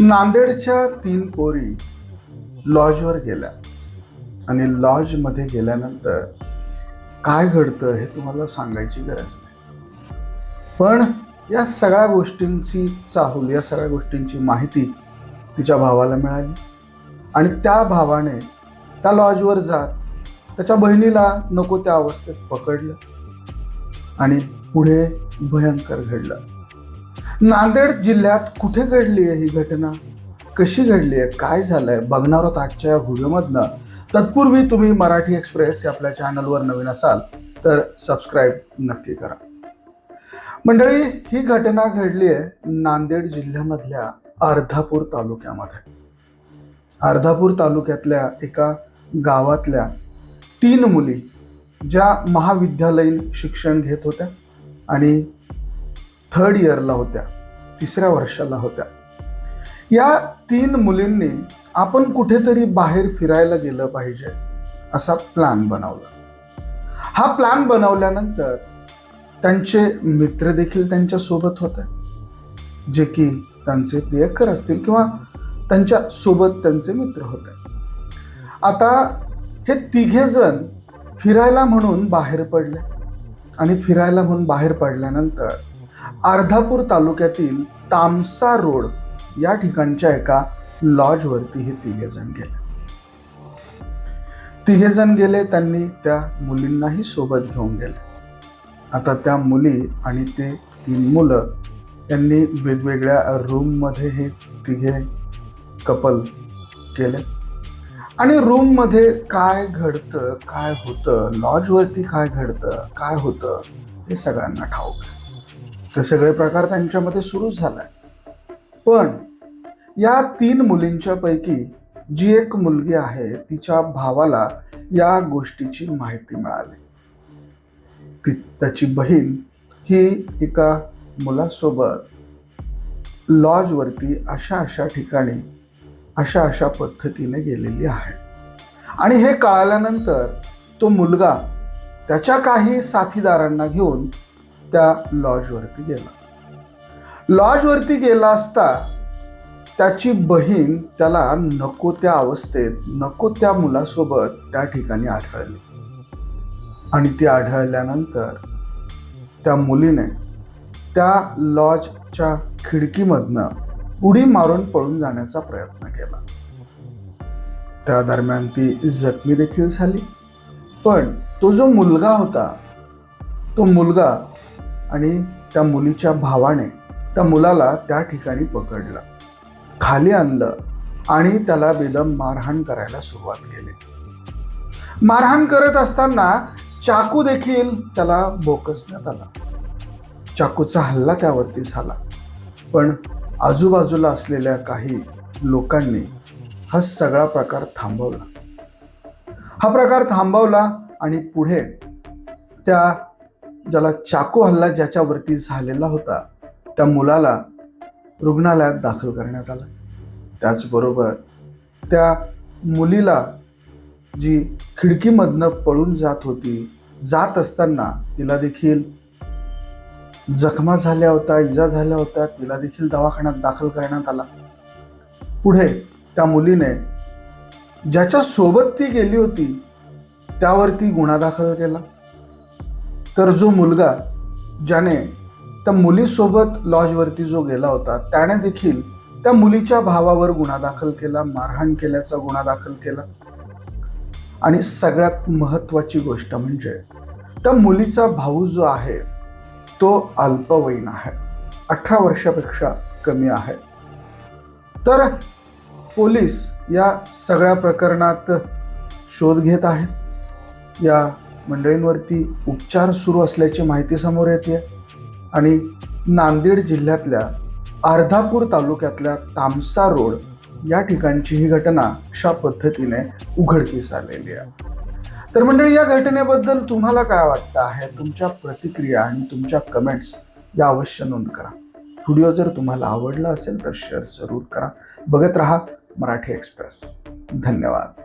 नांदेडच्या तीन पोरी लॉजवर गेल्या. आणि लॉजमध्ये गेल्यानंतर काय घडतं हे तुम्हाला सांगायची गरज नाही. पण या सगळ्या गोष्टींची चाहूल या सगळ्या गोष्टींची माहिती तिच्या भावाला मिळाली. आणि त्या भावाने त्या लॉजवर जात त्याच्या बहिणीला नको त्या अवस्थेत पकडलं. आणि पुढे भयंकर घडलं. नांदेड जिल्ह्यात कुठे घडली आहे ही घटना? कशी घडली आहे काय झालंय? बघणार आहोत आजच्या व्हिडिओमधनं. तत्पूर्वी तुम्ही मराठी एक्सप्रेस या आपल्या चॅनलवर नवीन असाल तर सबस्क्राईब नक्की करा. मंडळी ही घटना घडली आहे नांदेड जिल्ह्यामधल्या अर्धापूर तालुक्यामध्ये. अर्धापूर तालुक्यातल्या एका गावातल्या तीन मुली ज्या महाविद्यालयीन शिक्षण घेत होत्या आणि थर्ड इयरला होत्या तिसऱ्या वर्षाला होत्या. या तीन मुलींनी आपण कुठेतरी बाहेर फिरायला गेलं पाहिजे असा प्लॅन बनवला. हा प्लॅन बनवल्यानंतर त्यांचे मित्र देखील त्यांच्यासोबत होते जे की त्यांचे प्रियकर असतील किंवा त्यांच्यासोबत त्यांचे मित्र होते. आता हे तिघेजण फिरायला म्हणून बाहेर पडले आणि फिरायला म्हणून बाहेर पडल्यानंतर अर्धापूर तालुक्यातील तामसा रोड या ठिकाणच्या एका लॉजवरती हे तिघे जण गेले. तिघे जण गेले त्यांनी त्या मुलींनाही सोबत घेऊन गेले. आता त्या मुली आणि ते तीन मुलं यांनी वेगवेगळ्या रूममध्ये हे तिघे कपल केले. आणि रूममध्ये काय घडतं काय होतं लॉजवरती काय घडतं काय होतं हे सगळ्यांना ठाऊक आहे. ते सगळे प्रकार त्यांच्यामध्ये सुरू झालाय. पण या तीन मुलींच्या पैकी जी एक मुलगी आहे तिच्या भावाला या गोष्टीची माहिती मिळाली. ती त्याची बहीण ही एका मुलासोबत लॉजवरती अशा अशा ठिकाणी अशा अशा पद्धतीने गेलेली आहे. आणि हे कळाल्यानंतर तो मुलगा त्याच्या काही साथीदारांना घेऊन त्या लॉजवरती गेला. लॉजवरती गेला असता त्याची बहीण त्याला नको त्या अवस्थेत नको त्या मुलासोबत त्या ठिकाणी आढळली. आणि ती आढळल्यानंतर त्या मुलीने त्या लॉजच्या खिडकीमधनं उडी मारून पळून जाण्याचा प्रयत्न केला. त्या दरम्यान ती जखमी देखील झाली. पण तो जो मुलगा होता तो मुलगा आणि त्या मुलीच्या भावाने त्या मुलाला त्या ठिकाणी पकडलं. खाली आणलं आणि त्याला बेदम मारहाण करायला सुरुवात केली. मारहाण करत असताना चाकू देखील त्याला बोकसण्यात आला. चाकूचा हल्ला त्यावरती झाला. पण आजूबाजूला असलेल्या काही लोकांनी हा सगळा प्रकार थांबवला. हा प्रकार थांबवला आणि पुढे त्या ज्याला चाकू हल्ला ज्याच्यावरती झालेला होता त्या मुलाला रुग्णालयात दाखल करण्यात आला. त्याचबरोबर त्या मुलीला जी खिडकीमधनं पळून जात होती जात असताना तिला देखील जखमा झाल्या होत्या इजा झाल्या होत्या तिला देखील दवाखान्यात दाखल करण्यात आला. पुढे त्या मुलीने ज्याच्या सोबत ती गेली होती त्यावरती गुन्हा दाखल केला. तर जो मुलगा ज्याने त्या मुलीसोबत लॉजवरती जो गेला होता त्याने देखील त्या मुलीच्या भावावर गुन्हा दाखल केला मारहाण केल्याचा गुन्हा दाखल केला. आणि सगळ्यात महत्त्वाची गोष्ट म्हणजे त्या मुलीचा भाऊ जो आहे तो अल्पवयीन आहे. अठरा वर्षापेक्षा कमी आहे. तर पोलीस या सगळ्या प्रकरणात शोध घेत आहेत या मंडळींवरती उपचार सुरू असल्याची माहिती समोर येते आणि नांदेड जिल्ह्यातल्या अर्धापूर तालुक्यातल्या तामसा रोड या ठिकाणची ही घटना अशा पद्धतीने उघडकीस आलेली आहे. तर मंडळी या घटनेबद्दल तुम्हाला काय वाटतं आहे? तुमच्या प्रतिक्रिया आणि तुमच्या कमेंट्स या अवश्य नोंद करा. व्हिडिओ जर तुम्हाला आवडला असेल तर शेअर जरूर करा. बघत राहा मराठी एक्सप्रेस धन्यवाद.